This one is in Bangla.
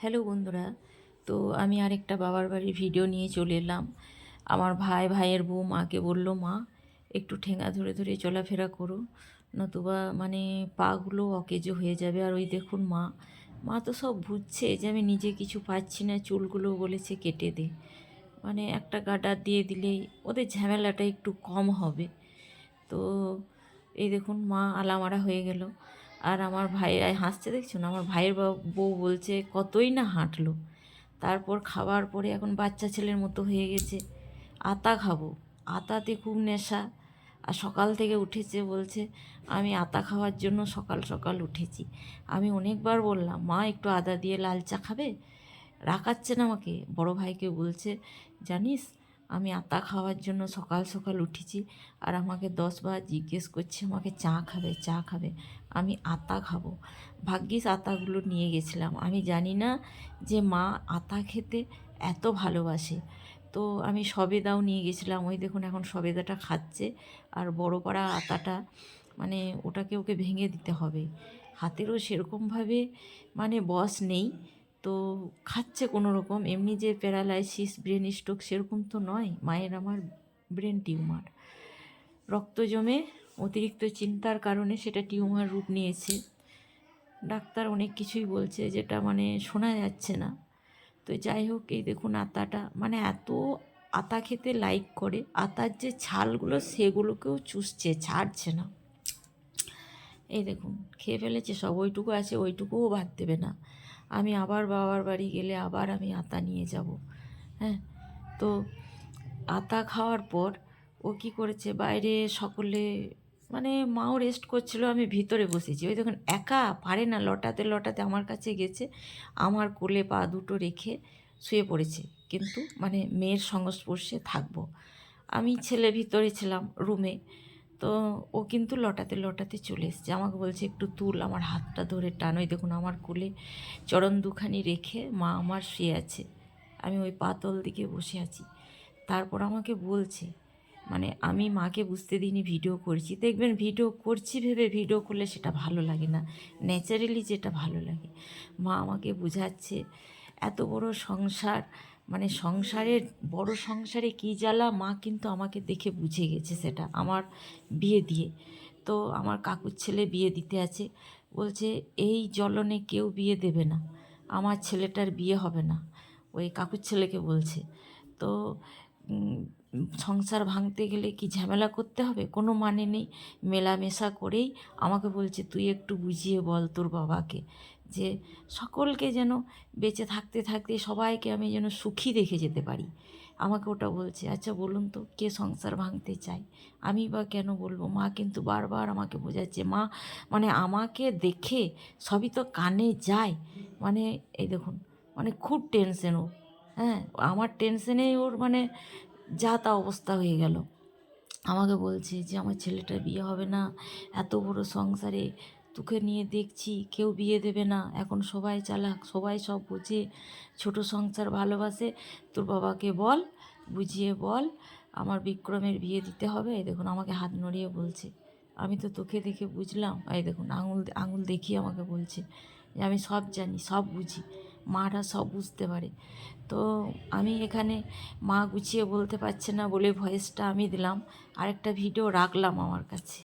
হ্যালো বন্ধুরা, তো আমি আরেকটা বাবার বাড়ির ভিডিও নিয়ে চলে এলাম। আমার ভাই, ভাইয়ের বউ মাকে বলল, মা, একটু ঠেঙা ধরে ধরে চলাফেরা করো, নতুবা মানে পাগুলো অকেজো হয়ে যাবে। আর ওই দেখুন মা মা তো সব বুঝছে যে আমি নিজে কিছু পাচ্ছি না, চুলগুলো বলেছে কেটে দে। মানে একটা গাডার দিয়ে দিলেই ওদের ঝামেলাটা একটু কম হবে। তো এই দেখুন মা, আলামারা হয়ে গেল। আর আমার ভাই আয় হাসছে, দেখছ না? আমার ভাইয়ের বউ বলছে, কতই না হাঁটলো। তারপর খাবার পরে এখন বাচ্চা ছেলের মতো হয়ে গেছে। আতা খাব। আতাতে খুব নেশা। আর সকাল থেকে উঠেছে, বলছে, আমি আতা খাওয়ার জন্য সকাল সকাল উঠেছি। আমি অনেকবার বললাম, মা, একটু আদা দিয়ে লাল চা খাবে? রাখাচ্ছে না আমাকে। বড় ভাইকে বলছে, জানিস আমি আতা খাওয়ার জন্য সকাল সকাল উঠেছি আর আমাকে দশবার জিজ্ঞেস করছে, আমাকে চা খাবে চা খাবে? আমি আতা খাব। ভাগ্যিস আতাগুলো নিয়ে গেছিলাম। আমি জানি না যে মা আতা খেতে এত ভালোবাসে। তো আমি সবেদাও নিয়ে গেছিলাম। ওই দেখুন এখন সবেদাটা খাচ্ছে আর বড় পাড়া আতাটা মানে ওটাকে ওকে ভেঙে দিতে হবে। হাতেরও সেরকমভাবে মানে বস নেই। তো খাচ্ছে কোনো রকম। এমনি যে প্যারালাইসিস, ব্রেন স্ট্রোক সেরকম তো নয়, মায়ের আমার ব্রেন টিউমার। রক্ত জমে অতিরিক্ত চিন্তার কারণে সেটা টিউমার রূপ নিয়েছে। ডাক্তার অনেক কিছুই বলছে যেটা মানে শোনা যাচ্ছে না। তো যাই হোক, এই দেখুন আতাটা। মানে এত আতা খেতে লাইক করে, আতার যে ছালগুলো সেগুলোকেও চুষছে, ছাড়ছে না। এই দেখুন, খেয়ে ফেলেছে, সব ওইটুকু আছে, ওইটুকুও বাদ দেবে না। আমি আবার বাবার বাড়ি গেলে আবার আমি আতা নিয়ে যাব। হ্যাঁ তো আতা খাওয়ার পর ও কি করেছে? বাইরে সকলে মানে মাও রেস্ট করছিল, আমি ভিতরে বসেছি। ওই দেখুন, একা পারে না, লটাতে লটাতে আমার কাছে গেছে, আমার কোলে পা দুটো রেখে শুয়ে পড়েছে। কিন্তু মানে মেয়ের সংস্পর্শে থাকব। আমি ছেলে ভিতরে ছিলাম রুমে তো ও কিন্তু লটাতে লটাতে চলে এসছে। আমাকে বলছে, একটু তুল, আমার হাতটা ধরে টান। ওই দেখুন, আমার কোলে চরণ দুখানি রেখে মা আমার শুয়ে আছে। আমি ওই পাতল দিকে বসে আছি। তারপর আমাকে বলছে মানে আমি মাকে বুঝতে দিইনি, ভিডিও করছি। দেখবেন, ভিডিও করছি ভেবে ভিডিও করলে সেটা ভালো লাগে না। ন্যাচারালি যেটা ভালো লাগে। মা আমাকে বুঝাচ্ছে, এত বড় সংসার মানে সংসারের, বড় সংসারে কী জ্বালা, মা কিন্তু আমাকে দেখে বুঝে গেছে সেটা, আমার বিয়ে দিয়ে। তো আমার কাকুর ছেলে বিয়ে দিতে আছে, বলছে, এই জ্বলনে কেউ বিয়ে দেবে না, আমার ছেলেটার বিয়ে হবে না। ওই কাকুর ছেলেকে বলছে। তো সংসার ভাঙতে গেলে কি ঝামেলা করতে হবে? কোনো মানে নেই, মেলামেশা করেই আমাকে বলছে, তুই একটু বুঝিয়ে বল তোর বাবাকে। যে সকলকে যেন বেঁচে থাকতে থাকতে সবাইকে আমি যেন সুখী দেখে যেতে পারি। আমাকে ওটা বলছে আচ্ছা বলুন তো, কে সংসার ভাঙতে চায়? আমি বা কেন বলব? মা কিন্তু বারবার আমাকে বোঝাচ্ছে, মা মানে আমাকে দেখে সবই তো কানে যায়। মানে এই দেখুন মানে খুব টেনশন ও হ্যাঁ? আমার টেনশনেই ওর মানে যা তা অবস্থা হয়ে গেল। আমাকে বলছে যে, আমার ছেলেটার বিয়ে হবে না, এত বড় সংসারে তোকে নিয়ে দেখছি, কেউ বিয়ে দেবে না। এখন সবাই চালাক, সবাই সব বোঝে, ছোট সংসার ভালোবাসে। তোর বাবাকে বল, বুঝিয়ে বল, আমার বিক্রমের বিয়ে দিতে হবে। দেখুন, আমাকে হাত নড়িয়ে বলছে। আমি তো তোকে দেখে বুঝলাম। এই দেখুন, আঙুল আঙুল দেখিয়ে আমাকে বলছে যে, আমি সব জানি, সব বুঝি। মারা সব বুঝতে পারে। তো আমি এখানে মা গুছিয়ে বলতে পারছে না বলে ভয়েসটা আমি দিলাম। আরেকটা ভিডিও রাখলাম আমার কাছে।